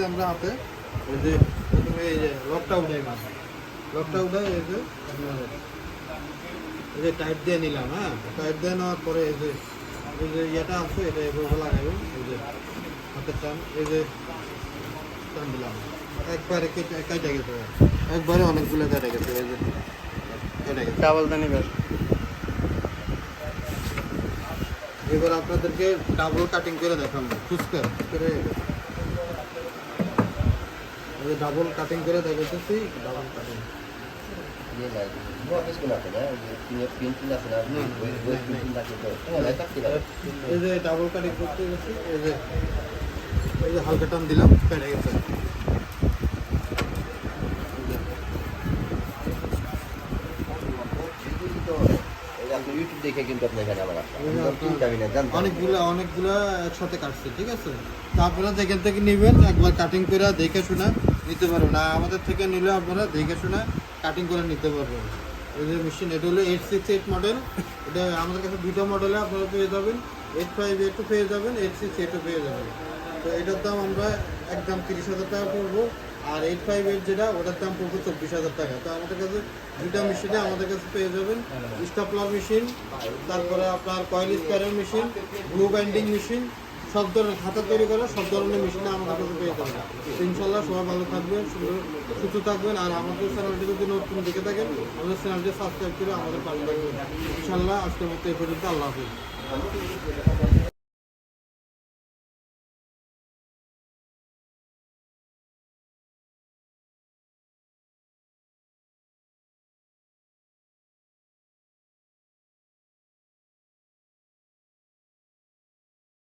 আমরা হাতে এই যে প্রথমে এই যে লকটা উঠাই মাছ লকটা উঠাই এই যে আপনার এই যে টাইট দিয়ে নিলাম হ্যাঁ টাইট দিয়ে নেওয়ার পরে এই যে এই যে ইয়েটা আছে এটা এভাবে লাগাবেন এই যে হাতের টান এই যে টান দিলাম একবারে কেটে কেটে গেছে একবারে অনেকগুলো কেটে গেছে এই যে কেটে গেছে ডাবল দানি বের এবার আপনাদেরকে ডাবল কাটিং করে দেখাবো ফুচকা করে ডাবল কাটিং করে দেখাচ্ছি double cutting lah kita. Tengok lah tak kira. এই যে ডাবল কাটিং করতে গেছি এই যে এই যে হালকা টান দিলাম কেটে গেছে। ইউটিউব দেখে কিন্তু আপনি এখানে আবার যে অনেকগুলো অনেকগুলো একসাথে কাটছে ঠিক আছে? তা আপনারা যেখান থেকে নেবেন একবার কাটিং করে দেখে শুনে নিতে পারবেন আর আমাদের থেকে নিলে আপনারা দেখে শুনে কাটিং করে নিতে পারবেন এই যে মেশিন এটা হলো এইট সিক্স এইট মডেল এটা আমাদের কাছে দুটো মডেলে আপনারা পেয়ে যাবেন। এইট ফাইভ এইটও পেয়ে যাবেন এইট সিক্স এইটও পেয়ে যাবেন। তো এটার দাম আমরা একদম তিরিশ হাজার টাকা পড়ব। আর এইট ফাইভ এইট যেটা, ওটার দাম পড়ব চব্বিশ হাজার টাকা। তো আমাদের কাছে দুইটা মেশিনে আমাদের কাছে পেয়ে যাবেন। স্টাপলার মেশিন তারপরে আপনার কয়েল স্কোয়ারের মেশিন ব্লু বাইন্ডিং মেশিন সব ধরনের খাতা তৈরি করা, সব ধরনের মেশিনে আমাদের কাছে পেয়ে যাবেন ইনশাল্লাহ সবাই ভালো থাকবেন সুস্থ থাকবেন, আর আমাদের চ্যানেলটি যদি নতুন দেখে থাকেন, আমাদের চ্যানেলটি সাবস্ক্রাইব করে আমাদের পাশে থাকবেন। ইনশাল্লাহ আজকের মতো এই পর্যন্ত, আল্লাহ হাফিজ।